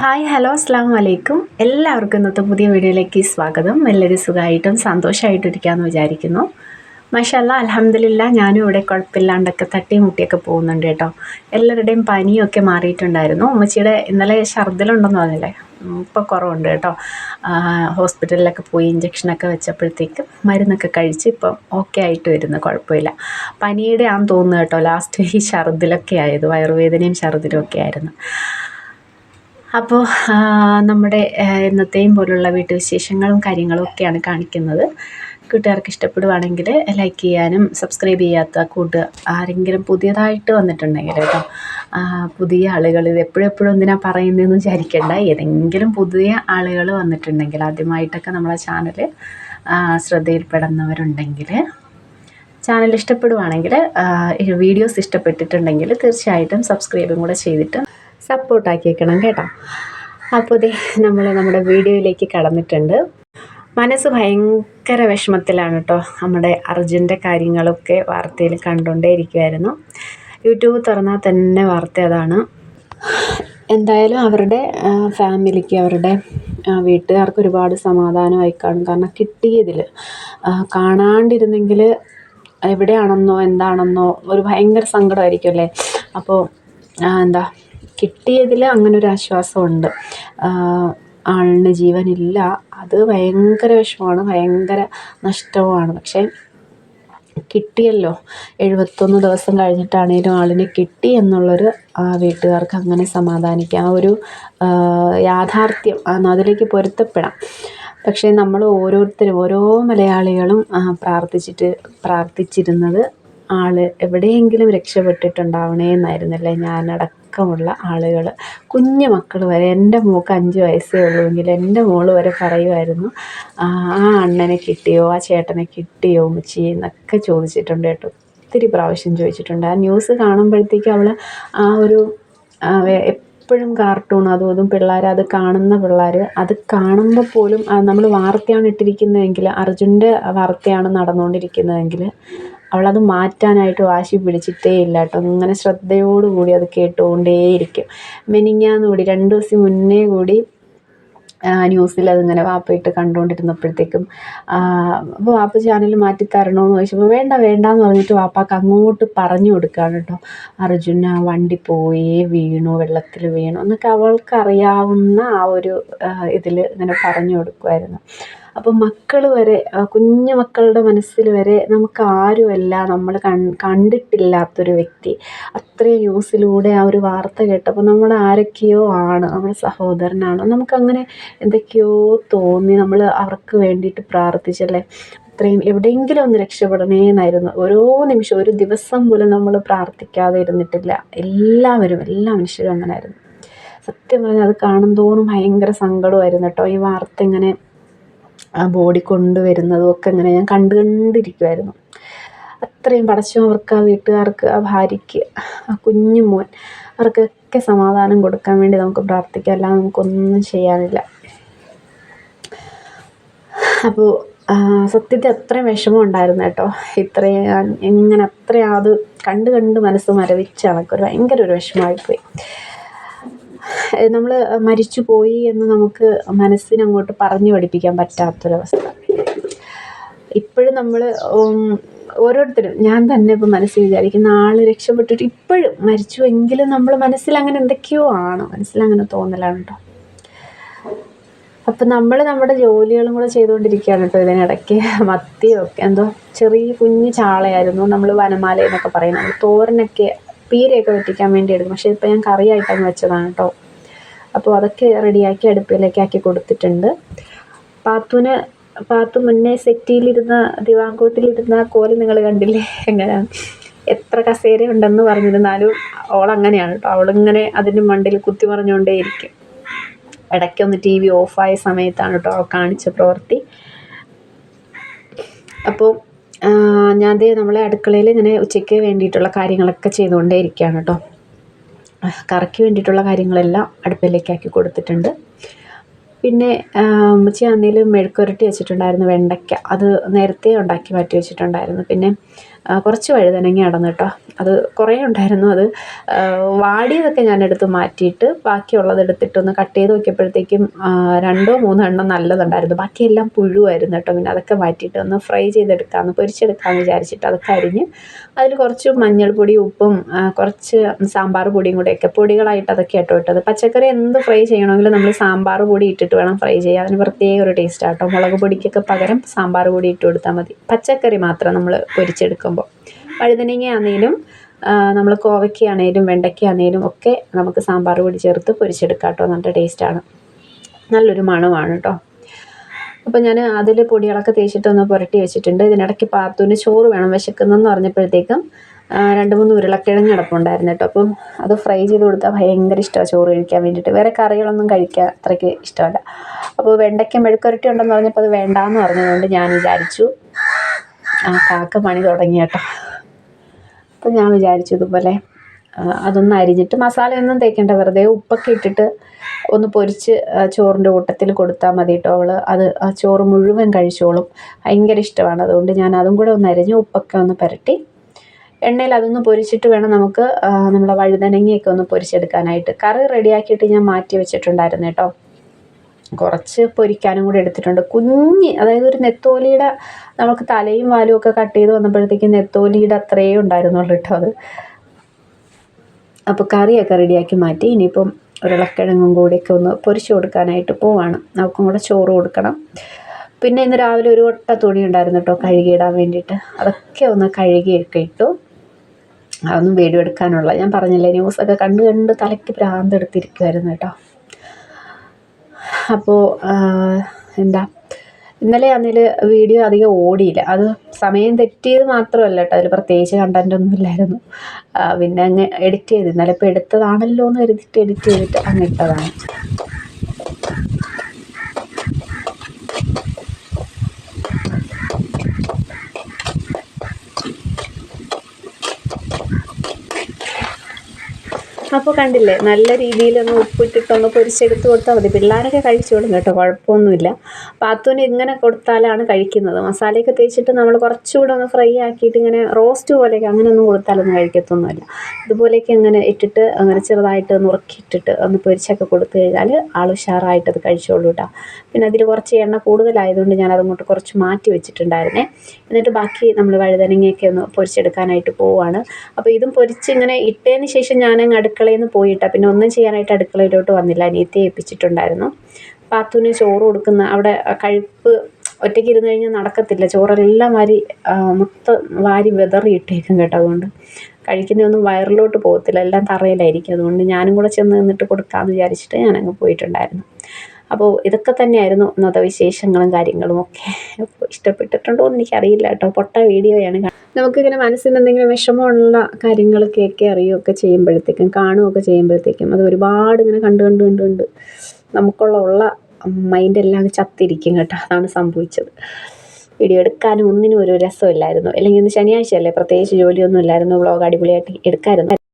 Hi hello അസ്സാം വലൈക്കും എല്ലാവർക്കും ഇന്നത്തെ പുതിയ വീഡിയോയിലേക്ക് സ്വാഗതം. എല്ലാവരും സുഖമായിട്ടും സന്തോഷമായിട്ടും ഇരിക്കാമെന്ന് വിചാരിക്കുന്നു. മഷല്ല അലഹമില്ല ഞാനും ഇവിടെ കുഴപ്പമില്ലാണ്ടൊക്കെ തട്ടിയും മുട്ടിയൊക്കെ പോകുന്നുണ്ട് കേട്ടോ. എല്ലാവരുടെയും പനിയൊക്കെ മാറിയിട്ടുണ്ടായിരുന്നു. ഉമ്മച്ചിയുടെ ഇന്നലെ ഛർദിലുണ്ടെന്ന് പറഞ്ഞില്ലേ? ഇപ്പോൾ കുറവുണ്ട് കേട്ടോ. ഹോസ്പിറ്റലിലൊക്കെ പോയി ഇഞ്ചക്ഷനൊക്കെ വെച്ചപ്പോഴത്തേക്ക് മരുന്നൊക്കെ കഴിച്ച് ഇപ്പം ഓക്കെ ആയിട്ട് വരുന്നു കുഴപ്പമില്ല. പനിയുടെ ആണെന്ന് തോന്നുന്നു കേട്ടോ. ലാസ്റ്റ് ഈ ഛർദിലൊക്കെ ആയത് വയറുവേദനയും ഛർദിലും ഒക്കെ ആയിരുന്നു. അപ്പോൾ നമ്മുടെ എന്നത്തെയും പോലുള്ള വീട്ടുവിശേഷങ്ങളും കാര്യങ്ങളും ഒക്കെയാണ് കാണിക്കുന്നത്. കൂട്ടുകാർക്ക് ഇഷ്ടപ്പെടുവാണെങ്കിൽ ലൈക്ക് ചെയ്യാനും സബ്സ്ക്രൈബ് ചെയ്യാത്ത കൂട്ട് ആരെങ്കിലും പുതിയതായിട്ട് വന്നിട്ടുണ്ടെങ്കിൽ കേട്ടോ പുതിയ ആളുകൾ ഇത് എപ്പോഴും എപ്പോഴും എന്തിനാ പറയുന്നതെന്ന് വിചാരിക്കേണ്ട. ഏതെങ്കിലും പുതിയ ആളുകൾ വന്നിട്ടുണ്ടെങ്കിൽ ആദ്യമായിട്ടൊക്കെ നമ്മളെ ചാനൽ ശ്രദ്ധയിൽപ്പെടുന്നവരുണ്ടെങ്കിൽ ചാനൽ ഇഷ്ടപ്പെടുവാണെങ്കിൽ വീഡിയോസ് ഇഷ്ടപ്പെട്ടിട്ടുണ്ടെങ്കിൽ തീർച്ചയായിട്ടും സബ്സ്ക്രൈബും കൂടെ ചെയ്തിട്ട് സപ്പോർട്ടാക്കിയേക്കണം കേട്ടോ. അപ്പോൾ ഇതേ നമ്മൾ നമ്മുടെ വീഡിയോയിലേക്ക് കടന്നിട്ടുണ്ട്. മനസ്സ് ഭയങ്കര വിഷമത്തിലാണ് കേട്ടോ. നമ്മുടെ അർജുന്റെ കാര്യങ്ങളൊക്കെ വാർത്തയിൽ കണ്ടുകൊണ്ടേ ഇരിക്കുമായിരുന്നു യൂട്യൂബ് തുറന്നാൽ തന്നെ വാർത്ത അതാണ്. എന്തായാലും അവരുടെ ഫാമിലിക്ക് അവരുടെ വീട്ടുകാർക്ക് ഒരുപാട് സമാധാനമായി കാണും. കാരണം കിട്ടിയതിൽ കാണാണ്ടിരുന്നെങ്കിൽ എവിടെയാണെന്നോ എന്താണെന്നോ ഒരു ഭയങ്കര സങ്കടമായിരിക്കും അല്ലേ? അപ്പോൾ എന്താ കിട്ടിയതിൽ അങ്ങനെ ഒരു ആശ്വാസമുണ്ട് ആളിന് ജീവനില്ല. അത് ഭയങ്കര വിഷമമാണ് ഭയങ്കര നഷ്ടവുമാണ്. പക്ഷേ കിട്ടിയല്ലോ. എഴുപത്തൊന്ന് ദിവസം കഴിഞ്ഞിട്ടാണേലും ആളിനെ കിട്ടി എന്നുള്ളൊരു ആ വീട്ടുകാർക്ക് അങ്ങനെ സമാധാനിക്കാം. ആ ഒരു യാഥാർത്ഥ്യം ആ അതിലേക്ക് പൊരുത്തപ്പെടാം. പക്ഷേ നമ്മൾ ഓരോരുത്തരും ഓരോ മലയാളികളും പ്രാർത്ഥിച്ചിട്ട് പ്രാർത്ഥിച്ചിരുന്നത് ആൾ എവിടെയെങ്കിലും രക്ഷപ്പെട്ടിട്ടുണ്ടാവണേ എന്നായിരുന്നല്ലേ ഞാനടക്കമുള്ള ആളുകൾ കുഞ്ഞു മക്കൾ വരെ എന്റെ മോൾക്ക് അഞ്ച് വയസ്സേ ഉള്ളൂവെങ്കിൽ എന്റെ മോൾ വരെ പറയുമായിരുന്നു ആ അണ്ണനെ കിട്ടിയോ ആ ചേട്ടനെ കിട്ടിയോ ഉമ്മച്ചി? എന്നൊക്കെ ചോദിച്ചിട്ടുണ്ട് കേട്ടോ. ഒത്തിരി പ്രാവശ്യം ചോദിച്ചിട്ടുണ്ട്. ആ ന്യൂസ് കാണുമ്പോഴത്തേക്കും അവൾ ആ ഒരു എപ്പോഴും കാർട്ടൂൺ അതും അതും പിള്ളേർ അത് കാണുന്ന പിള്ളേർ അത് കാണുമ്പോൾ പോലും നമ്മൾ വാർത്തയാണ് ഇട്ടിരിക്കുന്നതെങ്കിൽ അർജുന്റെ വാർത്തയാണ് നടന്നുകൊണ്ടിരിക്കുന്നതെങ്കിൽ അവളത് മാറ്റാനായിട്ട് വാശി പിടിച്ചിട്ടേ ഇല്ല കേട്ടോ. അങ്ങനെ ശ്രദ്ധയോടുകൂടി അത് കേട്ടുകൊണ്ടേയിരിക്കും മെനിങ്ങാന്ന് കൂടി രണ്ട് ദിവസം മുന്നേ കൂടി ന്യൂസിൽ അതിങ്ങനെ വാപ്പയിട്ട് കണ്ടുകൊണ്ടിരുന്നപ്പോഴത്തേക്കും അപ്പോൾ വാപ്പ ചാനൽ മാറ്റി തരണമെന്ന് ചോദിച്ചപ്പോൾ വേണ്ട വേണ്ട എന്ന് പറഞ്ഞിട്ട് വാപ്പാക്ക് അങ്ങോട്ട് പറഞ്ഞു കൊടുക്കുകയാണ് കേട്ടോ. അർജുന വണ്ടി പോയി വീണു വെള്ളത്തിൽ വീണു എന്നൊക്കെ അവൾക്കറിയാവുന്ന ആ ഒരു ഇതിൽ ഇങ്ങനെ പറഞ്ഞു കൊടുക്കുമായിരുന്നു അപ്പം മക്കൾ വരെ കുഞ്ഞു മക്കളുടെ മനസ്സിൽ വരെ നമുക്ക് ആരുമല്ല നമ്മൾ കണ്ടിട്ടില്ലാത്തൊരു വ്യക്തി. അത്രയും ന്യൂസിലൂടെ ആ ഒരു വാർത്ത കേട്ടപ്പോൾ നമ്മൾ ആരൊക്കെയോ ആണ് നമ്മുടെ സഹോദരനാണ്. നമുക്കങ്ങനെ എന്തൊക്കെയോ തോന്നി നമ്മൾ അവർക്ക് വേണ്ടിയിട്ട് പ്രാർത്ഥിച്ചല്ലേ? അത്രയും എവിടെയെങ്കിലും ഒന്ന് രക്ഷപ്പെടണേ എന്നായിരുന്നു ഓരോ നിമിഷം ഒരു ദിവസം പോലും നമ്മൾ പ്രാർത്ഥിക്കാതെ ഇരുന്നിട്ടില്ല. എല്ലാവരും എല്ലാ മനുഷ്യരും അങ്ങനെ ആയിരുന്നു സത്യം പറഞ്ഞാൽ അത് കാണും തോറും ഭയങ്കര സങ്കടമായിരുന്നു കേട്ടോ. ഈ വാർത്ത ഇങ്ങനെ ആ ബോഡി കൊണ്ടുവരുന്നതും ഒക്കെ ഇങ്ങനെ ഞാൻ കണ്ടു കണ്ടിരിക്കുമായിരുന്നു അത്രയും പടച്ചോൻ അവർക്ക് ആ വീട്ടുകാർക്ക് ആ ഭാര്യയ്ക്ക് ആ കുഞ്ഞു മോൻ അവർക്കൊക്കെ സമാധാനം കൊടുക്കാൻ വേണ്ടി നമുക്ക് പ്രാർത്ഥിക്കാം. അല്ലാതെ നമുക്കൊന്നും ചെയ്യാനില്ല. അപ്പോൾ സത്യത്തിൽ അത്രയും വിഷമം ഉണ്ടായിരുന്നു കേട്ടോ. ഇത്രയും ഇങ്ങനെ അത്രയും അത് കണ്ട് കണ്ട് മനസ്സ് മരവിച്ച് ഒരു ഭയങ്കര ഒരു വിഷമമായിപ്പോയി. നമ്മൾ മരിച്ചു പോയി എന്ന് നമുക്ക് മനസ്സിനങ്ങോട്ട് പറഞ്ഞു പഠിപ്പിക്കാൻ പറ്റാത്തൊരവസ്ഥ. ഇപ്പോഴും നമ്മൾ ഓരോരുത്തരും ഞാൻ തന്നെ ഇപ്പോൾ മനസ്സിൽ വിചാരിക്കുന്ന നാളെ രക്ഷപ്പെട്ടിട്ട് ഇപ്പോഴും മരിച്ചു എങ്കിലും നമ്മൾ മനസ്സിൽ അങ്ങനെ എന്തൊക്കെയോ ആണ്. മനസ്സിൽ അങ്ങനെ തോന്നലാണ് അപ്പം നമ്മൾ നമ്മുടെ ജോലികളും കൂടെ ചെയ്തുകൊണ്ടിരിക്കുകയാണ് കേട്ടോ ഇതിനിടയ്ക്ക്. മത്തിയൊക്കെ എന്തോ ചെറിയ കുഞ്ഞു ചാളയായിരുന്നു. നമ്മൾ വനമാല എന്നൊക്കെ പറയുന്നത്. തോരനൊക്കെ പീരയൊക്കെ വെട്ടിക്കാൻ വേണ്ടി എടുക്കും പക്ഷേ ഇപ്പം ഞാൻ കറിയായിട്ടങ്ങ് വെച്ചതാണ് കേട്ടോ അപ്പോൾ അതൊക്കെ റെഡിയാക്കി അടുപ്പിലേക്ക് ആക്കി കൊടുത്തിട്ടുണ്ട്. പാത്തുവിന് പാത്തു മുന്നേ സെറ്റിയിലിരുന്ന ദിവാങ്കോട്ടിലിരുന്ന കോൽ നിങ്ങൾ കണ്ടില്ലേ? എങ്ങനെയാണ് എത്ര കസേര ഉണ്ടെന്ന് പറഞ്ഞിരുന്നാലും അവൾ അങ്ങനെയാണ് കേട്ടോ അവളിങ്ങനെ അതിന്റെ മണ്ടിൽ കുത്തി ഇരിക്കും. ഇടയ്ക്കൊന്ന് ടി വി ഓഫായ സമയത്താണ് കേട്ടോ അവൾ കാണിച്ച പ്രവൃത്തി. അപ്പോൾ ഞാൻ ദേ നമ്മളെ അടുക്കളയിൽ ഇങ്ങനെ ഉച്ചയ്ക്ക് വേണ്ടിയിട്ടുള്ള കാര്യങ്ങളൊക്കെ ചെയ്തുകൊണ്ടേ ഇരിക്കുകയാണ് കേട്ടോ. കറിക്ക് വേണ്ടിയിട്ടുള്ള കാര്യങ്ങളെല്ലാം അടുപ്പിലേക്ക് ആക്കി കൊടുത്തിട്ടുണ്ട്. പിന്നെ ഉമ്മച്ചി ആണെങ്കിലും മെഴുക്കുരട്ടി വെച്ചിട്ടുണ്ടായിരുന്നു വെണ്ടയ്ക്ക. അത് നേരത്തെ ഉണ്ടാക്കി മാറ്റി വെച്ചിട്ടുണ്ടായിരുന്നു. പിന്നെ കുറച്ച് വഴുതനങ്ങ നടന്നു കേട്ടോ. അത് കുറേ ഉണ്ടായിരുന്നു. അത് വാടിയതൊക്കെ ഞാൻ എടുത്ത് മാറ്റിയിട്ട് ബാക്കിയുള്ളത് എടുത്തിട്ടൊന്ന് കട്ട് ചെയ്ത് നോക്കിയപ്പോഴത്തേക്കും രണ്ടോ മൂന്നോ എണ്ണം നല്ലതുണ്ടായിരുന്നു. ബാക്കിയെല്ലാം പുഴുവായിരുന്നു കേട്ടോ. പിന്നെ അതൊക്കെ മാറ്റിയിട്ട് ഒന്ന് ഫ്രൈ ചെയ്തെടുക്കാമെന്ന് പൊരിച്ചെടുക്കാമെന്ന് വിചാരിച്ചിട്ട് അതൊക്കെ അരിഞ്ഞ് അതിൽ കുറച്ച് മഞ്ഞൾപ്പൊടി ഉപ്പും കുറച്ച് സാമ്പാർ പൊടിയും കൂടെയൊക്കെ പൊടികളായിട്ട് അതൊക്കെ കേട്ടോ ഇട്ടത്. പച്ചക്കറി എന്ത് ഫ്രൈ ചെയ്യണമെങ്കിലും നമ്മൾ സാമ്പാർ പൊടി ഇട്ടിട്ട് വേണം ഫ്രൈ ചെയ്യാൻ. അതിന് പ്രത്യേക ഒരു ടേസ്റ്റ് ആട്ടോ മുളക് പൊടിക്കൊക്കെ പകരം സാമ്പാർ പൊടി ഇട്ട് കൊടുത്താൽ മതി. പച്ചക്കറി മാത്രം നമ്മൾ പൊരിച്ചെടുക്കുമ്പോൾ. വഴുതനങ്ങ ആണെങ്കിലും നമ്മൾ കോവയ്ക്കയാണേലും വെണ്ടയ്ക്കയാണേലും ഒക്കെ നമുക്ക് സാമ്പാർ പൊടി ചേർത്ത് പൊരിച്ചെടുക്കാം കേട്ടോ നല്ല ടേസ്റ്റാണ്. നല്ലൊരു മണമാണ് കേട്ടോ അപ്പോൾ ഞാൻ അതിൽ പൊടികളൊക്കെ തേച്ചിട്ടൊന്ന് പുരട്ടി വെച്ചിട്ടുണ്ട്. ഇതിനിടയ്ക്ക് പാത്തുവിന് ചോറ് വേണം വിശക്കുന്നതെന്ന് പറഞ്ഞപ്പോഴത്തേക്കും രണ്ട് മൂന്ന് ഉരുളക്കിഴങ്ങ് കിടപ്പുണ്ടായിരുന്നു കേട്ടോ അപ്പം അത് ഫ്രൈ ചെയ്ത് കൊടുത്താൽ ഭയങ്കര ഇഷ്ടമാണ് ചോറ് കഴിക്കാൻ വേണ്ടിയിട്ട്. വേറെ കറികളൊന്നും കഴിക്കാൻ അത്രയ്ക്ക് ഇഷ്ടമല്ല. അപ്പോൾ വെണ്ടയ്ക്ക മെഴുക്കുരട്ടി ഉണ്ടെന്ന് പറഞ്ഞപ്പോൾ അത് വേണ്ടാന്ന് പറഞ്ഞതുകൊണ്ട് ഞാൻ വിചാരിച്ചു. ആ കാക്ക പണി തുടങ്ങി കേട്ടോ അപ്പം ഞാൻ വിചാരിച്ചു ഇതുപോലെ അതൊന്ന് അരിഞ്ഞിട്ട് മസാലയൊന്നും തേക്കേണ്ട വെറുതെ ഉപ്പൊക്കെ ഇട്ടിട്ട് ഒന്ന് പൊരിച്ച് ചോറിന്റെ കൂട്ടത്തിൽ കൊടുത്താൽ മതി കേട്ടോ അവൾ അത് ആ ചോറ് മുഴുവൻ കഴിച്ചോളും. ഭയങ്കര ഇഷ്ടമാണ്. അതുകൊണ്ട് ഞാൻ അതും കൂടെ ഒന്ന് അരിഞ്ഞ് ഉപ്പൊക്കെ ഒന്ന് പുരട്ടി എണ്ണയിൽ അതൊന്ന് പൊരിച്ചിട്ട് വേണം നമുക്ക് നമ്മളെ വഴുതനങ്ങയൊക്കെ ഒന്ന് പൊരിച്ചെടുക്കാനായിട്ട്. കറി റെഡിയാക്കിയിട്ട് ഞാൻ മാറ്റി വെച്ചിട്ടുണ്ടായിരുന്നു കേട്ടോ കുറച്ച് പൊരിക്കാനും കൂടി എടുത്തിട്ടുണ്ട്. കുഞ്ഞ് അതായത് ഒരു നെത്തോലിയുടെ നമുക്ക് തലയും വാലും ഒക്കെ കട്ട് ചെയ്ത് വന്നപ്പോഴത്തേക്കും നെത്തോലിയുടെ അത്രയേ ഉണ്ടായിരുന്നുള്ളൂ കേട്ടോ അത്. അപ്പോൾ കറിയൊക്കെ റെഡിയാക്കി മാറ്റി. ഇനിയിപ്പം ഉരുളക്കിഴങ്ങും കൂടിയൊക്കെ ഒന്ന് പൊരിച്ചു കൊടുക്കാനായിട്ട് പോവാണ്. നമുക്കും കൂടെ ചോറ് കൊടുക്കണം. പിന്നെ ഇന്ന് രാവിലെ ഒരു ഒട്ട തുണി ഉണ്ടായിരുന്നു കേട്ടോ കഴുകിയിടാൻ വേണ്ടിയിട്ട്. അതൊക്കെ ഒന്ന് കഴുകിയൊക്കെ ഇട്ടു. അതൊന്നും വീഡിയോ എടുക്കാനുള്ള. ഞാൻ പറഞ്ഞില്ലേ ന്യൂസൊക്കെ കണ്ട് കണ്ട് തലയ്ക്ക് ഭ്രാന്തെടുത്തിരിക്കുമായിരുന്നു കേട്ടോ. അപ്പോൾ എന്താ ഇന്നലെ അതിൽ വീഡിയോ അധികം ഓടിയില്ല. അത് സമയം തെറ്റിയത് മാത്രമല്ല കേട്ടോ. അതിൽ പ്രത്യേകിച്ച് കണ്ടന്റ് ഒന്നും ഇല്ലായിരുന്നു. പിന്നെ അങ്ങ് എഡിറ്റ് ചെയ്ത്. ഇന്നലെ ഇപ്പോൾ എടുത്തതാണല്ലോ എന്ന് കരുതിയിട്ട് എഡിറ്റ് ചെയ്തിട്ട് അങ്ങ് ഇട്ടതാണ്. അപ്പോൾ കണ്ടില്ലേ നല്ല രീതിയിലൊന്ന് ഉപ്പിട്ടിട്ടൊന്ന് പൊരിച്ചെടുത്ത് കൊടുത്താൽ മതി. പിള്ളേരൊക്കെ കഴിച്ചോളും കേട്ടോ കുഴപ്പമൊന്നുമില്ല. പാത്തുവിന് ഇങ്ങനെ കൊടുത്താലാണ് കഴിക്കുന്നത്. മസാലയൊക്കെ തേച്ചിട്ട് നമ്മൾ കുറച്ചുകൂടെ ഒന്ന് ഫ്രൈ ആക്കിയിട്ട് ഇങ്ങനെ റോസ്റ്റ് പോലെയൊക്കെ അങ്ങനെ ഒന്നും കൊടുത്താലൊന്നും കഴിക്കത്തൊന്നുമില്ല. ഇതുപോലെയൊക്കെ അങ്ങനെ ഇട്ടിട്ട് അങ്ങനെ ചെറുതായിട്ട് നുറുക്കിയിട്ടിട്ട് ഒന്ന് പൊരിച്ചൊക്കെ കൊടുത്തു കഴിഞ്ഞാൽ ആൾ ഉഷാറായിട്ട് അത് കഴിച്ചോളൂ കേട്ടോ. പിന്നെ അതിൽ കുറച്ച് എണ്ണ കൂടുതലായതുകൊണ്ട് ഞാൻ അതങ്ങോട്ട് കുറച്ച് മാറ്റി വെച്ചിട്ടുണ്ടായിരുന്നേ. എന്നിട്ട് ബാക്കി നമ്മൾ വഴുതനങ്ങയൊക്കെ ഒന്ന് പൊരിച്ചെടുക്കാനായിട്ട് പോവുകയാണ് അപ്പോൾ ഇതും പൊരിച്ച് ഇങ്ങനെ ഇട്ടതിന് ശേഷം ഞാൻ ഞാനങ്ങ് അടുക്കളയിൽ നിന്ന് പോയിട്ടാണ് പിന്നെ ഒന്നും ചെയ്യാനായിട്ട് അടുക്കളയിലോട്ട് വന്നില്ല. അനിയത്തെ ഏൽപ്പിച്ചിട്ടുണ്ടായിരുന്നു. പാത്തുവിന് ചോറ് കൊടുക്കുന്ന അവിടെ കഴുപ്പ് ഒറ്റയ്ക്ക് ഇരുന്ന് കഴിഞ്ഞാൽ നടക്കത്തില്ല. ചോറെല്ലാം വാരി മൊത്തം വാരി വെതറി ഇട്ടേക്കും കേട്ടോ അതുകൊണ്ട്. കഴിക്കുന്നതൊന്നും വയറിലോട്ട് പോകത്തില്ല. എല്ലാം തറയിലായിരിക്കും. അതുകൊണ്ട് ഞാനും കൂടെ ചെന്ന് നിന്നിട്ട് കൊടുക്കാമെന്ന് വിചാരിച്ചിട്ട് ഞാനങ്ങ് പോയിട്ടുണ്ടായിരുന്നു. അപ്പോൾ ഇതൊക്കെ തന്നെയായിരുന്നു ഇന്നത്തെ വിശേഷങ്ങളും കാര്യങ്ങളും ഒക്കെ. ഇഷ്ടപ്പെട്ടിട്ടുണ്ടോ എന്ന് എനിക്കറിയില്ല കേട്ടോ. പൊട്ട വീഡിയോയാണ് നമുക്കിങ്ങനെ മനസ്സിന് എന്തെങ്കിലും വിഷമമുള്ള കാര്യങ്ങൾ കേൾക്കെ അറിയുകയൊക്കെ ചെയ്യുമ്പോഴത്തേക്കും കാണുകയൊക്കെ ചെയ്യുമ്പോഴത്തേക്കും അത് ഒരുപാട് ഇങ്ങനെ കണ്ട് കണ്ട് കണ്ട് കണ്ട് നമുക്കുള്ള ഉള്ള മൈൻഡെല്ലാം ചത്തിരിക്കും കേട്ടോ. അതാണ് സംഭവിച്ചത്. വീഡിയോ എടുക്കാനും ഒന്നിനും ഒരു രസമില്ലായിരുന്നു. അല്ലെങ്കിൽ ഇന്ന് ശനിയാഴ്ചയല്ലേ പ്രത്യേകിച്ച് ജോലിയൊന്നും ഇല്ലായിരുന്നു. വ്ളോഗ് അടിപൊളിയായിട്ട് എടുക്കാമായിരുന്നു